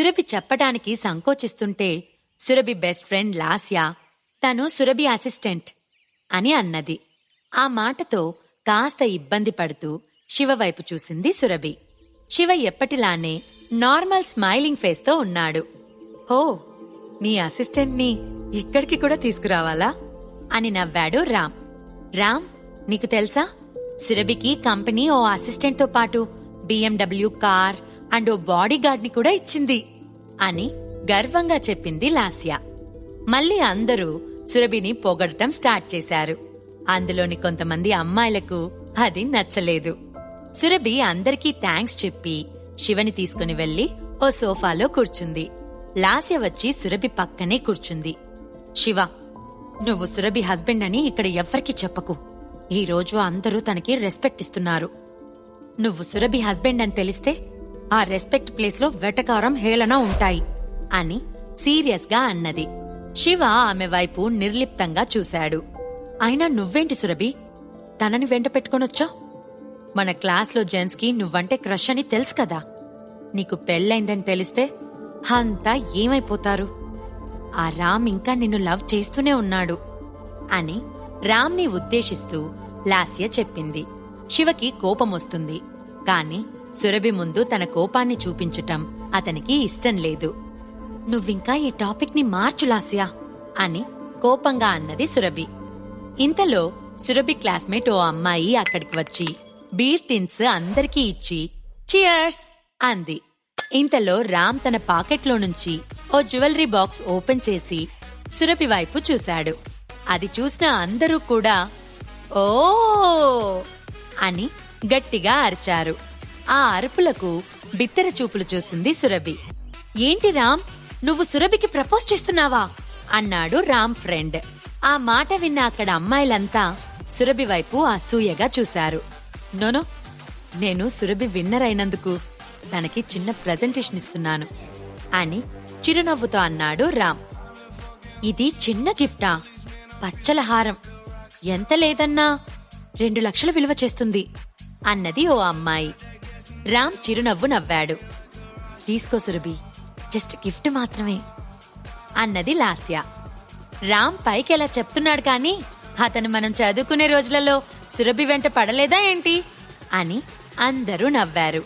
సురభి చెప్పడానికి సంకోచిస్తుంటే Surabhi best friend Lasya తను సురభి అసిస్టెంట్ అని అన్నది. ఆ మాటతో కాస్త ఇబ్బంది పడుతూ శివ వైపు చూసింది సురభి. శివ ఎప్పటిలానే నార్మల్ స్మైలింగ్ ఫేస్తో ఉన్నాడు. హో నీ అసిస్టెంట్ని ఇక్కడికి కూడా తీసుకురావాలా? అని నవ్వాడు రామ్. రామ్ నీకు తెలుసా? సురభికి కంపెనీ ఓ అసిస్టెంట్తో పాటు బిఎండబ్ల్యూ కార్ అండ్ ఓ బాడీగార్డ్ని కూడా ఇచ్చింది అని గర్వంగా చెప్పింది లాస్య. మళ్ళీ అందరూ సురభిని పొగడటం స్టార్ట్ చేశారు. అందులోని కొంతమంది అమ్మాయిలకు అది నచ్చలేదు. సురభి అందరికీ థ్యాంక్స్ చెప్పి శివని తీసుకుని వెళ్ళి ఓ సోఫాలో కూర్చుంది. లాస్య వచ్చి సురభి పక్కనే కూర్చుంది. శివ నువ్వు సురభి హస్బెండ్ అని ఇక్కడ ఎవ్వరికీ చెప్పకు. ఈ రోజు అందరూ తనకి రెస్పెక్ట్ ఇస్తున్నారు. నువ్వు సురభి హస్బెండ్ అని తెలిస్తే ఆ రెస్పెక్ట్ ప్లేస్లో వెటకారం హేళన ఉంటాయి అని సీరియస్గా అన్నది. శివ ఆమె వైపు నిర్లిప్తంగా చూశాడు. అయినా నువ్వేంటి సురభి? తనని వెంట పెట్టుకొనొచ్చా? మన క్లాస్లో జెంట్స్కి నువ్వంటే క్రష్ అని తెలుసు కదా. నీకు పెళ్ళైందని తెలిస్తే అంతా ఏమైపోతారు? ఆ రామ్ ఇంకా నిన్ను లవ్ చేస్తూనే ఉన్నాడు అని రామ్ని ఉద్దేశిస్తూ లాస్య చెప్పింది. శివకి కోపమొస్తుంది కాని సురభి ముందు తన కోపాన్ని చూపించటం అతనికి ఇష్టం లేదు. నువ్వింకా ఈ టాపిక్ని మార్చు లాస్య అని కోపంగా అన్నది సురభి. ఇంతలో సురభి క్లాస్మేట్ ఓ అమ్మాయి అక్కడికి వచ్చి బీర్ టిన్స్ అందరికీ ఇచ్చి చియర్స్ అంది. ఇంతలో రామ్ తన పాకెట్లో నుంచి ఓ జ్యువెలరీ బాక్స్ ఓపెన్ చేసి సురభి వైపు చూశాడు. అది చూసిన అందరూ కూడా ఓ అని గట్టిగా అరిచారు. ఆ అరుపులకు బిత్తర చూపులు చూసింది సురభి. ఏంటి రామ్ నువ్వు సురభికి ప్రపోజ్ చేస్తున్నావా? అన్నాడు రామ్ ఫ్రెండ్. ఆ మాట విన్న అక్కడ అమ్మాయిలంతా సురభి వైపు అసూయగా చూశారు. నోనో నేను సురభి విన్నర్ అయినందుకు తనకి చిన్న ప్రజెంటేషన్ ఇస్తున్నాను అని చిరునవ్వుతో అన్నాడు రామ్. ఇది చిన్న గిఫ్టా? పచ్చల హారం. ఎంత లేదన్నా? రెండు లక్షలు విలువ చేస్తుంది అన్నది ఓ అమ్మాయి. రామ్ చిరునవ్వు నవ్వాడు. తీసుకో సురభి జస్ట్ గిఫ్ట్ మాత్రమే అన్నది లాస్య. రామ్ పైకెలా చెప్తున్నాడు కానీ అతను మనం చదువుకునే రోజులలో సురభి వెంట పడలేదా ఏంటి? అని అందరూ నవ్వారు.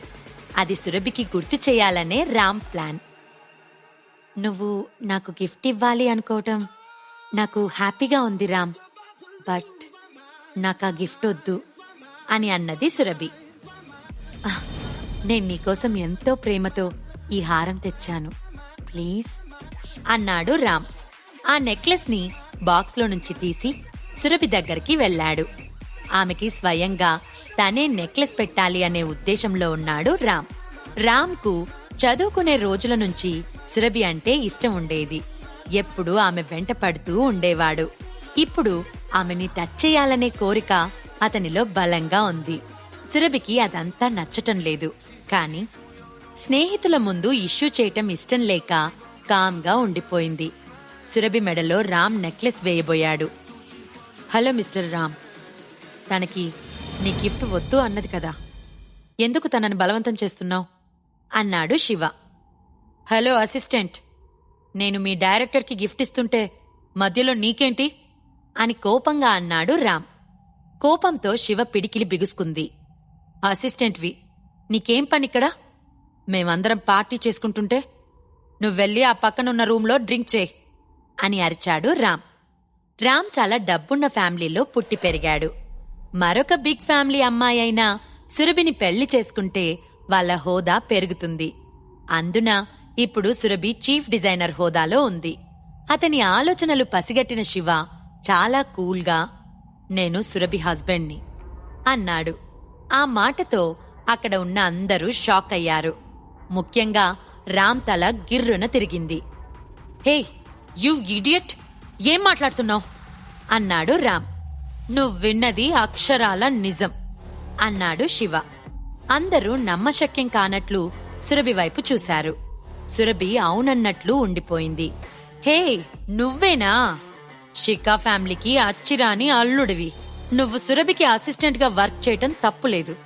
అది సురభికి గుర్తు చేయాలనే రామ్ ప్లాన్. నువ్వు నాకు గిఫ్ట్ ఇవ్వాలి అనుకోవటం నాకు హ్యాపీగా ఉంది రామ్ బట్ నాకు ఆ గిఫ్ట్ వద్దు అని అన్నది సురభి. నేను నీకోసం ఎంతో ప్రేమతో ఈ హారం తెచ్చాను. ప్లీజ్. అన్నాడు రామ్. ఆ నెక్లెస్ని బాక్స్లో నుంచి తీసి సురభి దగ్గరికి వెళ్ళాడు. ఆమెకి స్వయంగా తనే నెక్లెస్ పెట్టాలి అనే ఉద్దేశంలో ఉన్నాడు రామ్. రామ్కు చదువుకునే రోజుల నుంచి సురభి అంటే ఇష్టం ఉండేది. ఎప్పుడూ ఆమె వెంట పడుతూ ఉండేవాడు. ఇప్పుడు ఆమెని టచ్ చేయాలనే కోరిక అతనిలో బలంగా ఉంది. సురభికి అదంతా నచ్చటం లేదు. కానీ స్నేహితుల ముందు ఇష్యూ చేయటం ఇష్టం లేక కామ్గా ఉండిపోయింది. సురభి మెడలో రామ్ నెక్లెస్ వేయబోయాడు. హలో మిస్టర్ రామ్ తనకి నీ గిఫ్ట్ వద్దు అన్నది కదా. ఎందుకు తనని బలవంతం చేస్తున్నావు? అన్నాడు శివ. హలో అసిస్టెంట్ నేను మీ డైరెక్టర్కి గిఫ్ట్ ఇస్తుంటే మధ్యలో నీకేంటి? అని కోపంగా అన్నాడు రామ్. కోపంతో శివ పిడికిలి బిగుసుకుంది. అసిస్టెంట్వి నీకేం పనిక్కడ? మేమందరం పార్టీ చేసుకుంటుంటే నువ్వెళ్ళి ఆ పక్కనున్న రూంలో డ్రింక్ చేయి అని అరిచాడు రామ్. రామ్ చాలా డబ్బున్న ఫ్యామిలీలో పుట్టి పెరిగాడు. మరొక బిగ్ ఫ్యామిలీ అమ్మాయి అయిన సురభిని పెళ్ళి చేసుకుంటే వాళ్ళ హోదా పెరుగుతుంది. అందున ఇప్పుడు సురభి చీఫ్ డిజైనర్ హోదాలో ఉంది. అతని ఆలోచనలు పసిగట్టిన శివ చాలా కూల్గా నేను సురభి హస్బెండ్ని అన్నాడు. ఆ మాటతో అక్కడ ఉన్న అందరూ షాక్ అయ్యారు. ముఖ్యంగా రామ్ తల గిర్రున తిరిగింది. Hey you idiot! ఏం మాట్లాడుతున్నావు? అన్నాడు రామ్. నువ్వు విన్నది అక్షరాల నిజం అన్నాడు శివ. అందరూ నమ్మశక్యం కానట్లు సురభి వైపు చూశారు. సురభి అవునన్నట్లు ఉండిపోయింది. హే నువ్వేనా? షికా ఫ్యామిలీకి అచ్చిరాని అల్లుడివి. నువ్వు సురభికి అసిస్టెంట్గా వర్క్ చేయటం తప్పులేదు.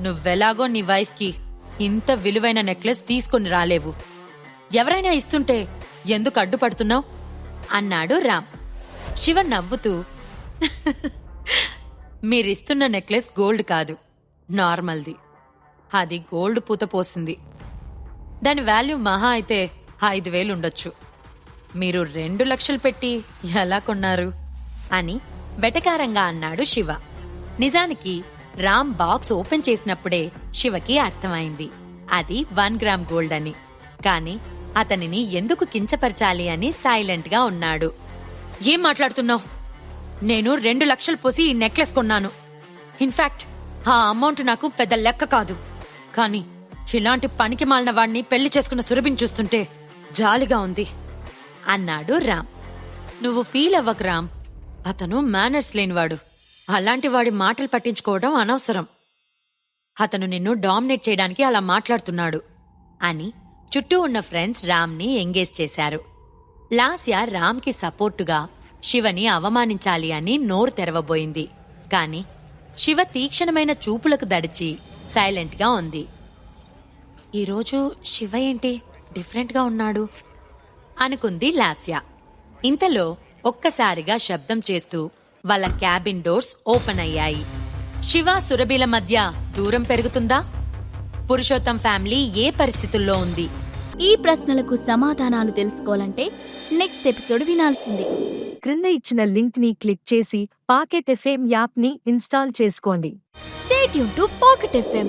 నువ్వెలాగో నీ వైఫ్కి ఇంత విలువైన నెక్లెస్ తీసుకొని రాలేవు. ఎవరైనా ఇస్తుంటే ఎందుకు అడ్డుపడుతున్నావు? అన్నాడు రామ్. శివ నవ్వుతూ మీరిస్తున్న నెక్లెస్ గోల్డ్ కాదు నార్మల్ది. అది గోల్డ్ పూత పోసింది. దాని వాల్యూ మహా అయితే ఐదు వేలు ఉండొచ్చు. మీరు రెండు లక్షలు పెట్టి ఎలా కొన్నారు? అని వెటకారంగా అన్నాడు శివ. నిజానికి రామ్ బాక్స్ ఓపెన్ చేసినప్పుడే శివకి అర్థమైంది. అది వన్ గ్రామ్ గోల్డ్ అని. కాని అతనిని ఎందుకు కించపరచాలి అని సైలెంట్గా ఉన్నాడు. ఏం మాట్లాడుతున్నావు? నేను రెండు లక్షలు పోసి ఈ నెక్లెస్ కొన్నాను. ఇన్ఫాక్ట్ ఆ అమౌంట్ నాకు పెద్ద లెక్క కాదు. కానీ ఇలాంటి పనికి మాలిన వాణ్ణి పెళ్ళి చేసుకున్న సురభిని చూస్తుంటే జాలిగా ఉంది అన్నాడు రామ్. నువ్వు ఫీల్ అవ్వకు రామ్. అతను మేనర్స్ లేనివాడు. అలాంటి వాడి మాటలు పట్టించుకోవడం అనవసరం. అతను నిన్ను డామినేట్ చేయడానికి అలా మాట్లాడుతున్నాడు అని చుట్టూ ఉన్న ఫ్రెండ్స్ రామ్ని ఎంగేజ్ చేశారు. లాస్య రామ్కి సపోర్టుగా శివని అవమానించాలి అని నోరు తెరవబోయింది. కాని శివ తీక్షణమైన చూపులకు దడిచి సైలెంట్గా ఉంది. ఈరోజు శివ ఏంటి డిఫరెంట్గా ఉన్నాడు? అనుకుంది లాస్య. ఇంతలో ఒక్కసారిగా శబ్దం చేస్తూ వాళ్ళ క్యాబిన్ డోర్స్ ఓపెన్ అయ్యాయి. శివ సురభిల మధ్య దూరం పెరుగుతుందా? పురుషోత్తం ఫ్యామిలీ ఏ పరిస్థితుల్లో ఉంది? ఈ ప్రశ్నలకు సమాధానాలు తెలుసుకోవాలంటే నెక్స్ట్ ఎపిసోడ్ వినాల్సిందే. క్రింద ఇచ్చిన లింక్ని క్లిక్ చేసి పాకెట్ ఎఫ్ఎం యాప్ని ఇన్స్టాల్ చేసుకోండి. స్టేట్ యూన్ టు పాకెట్ ఎఫ్ఎం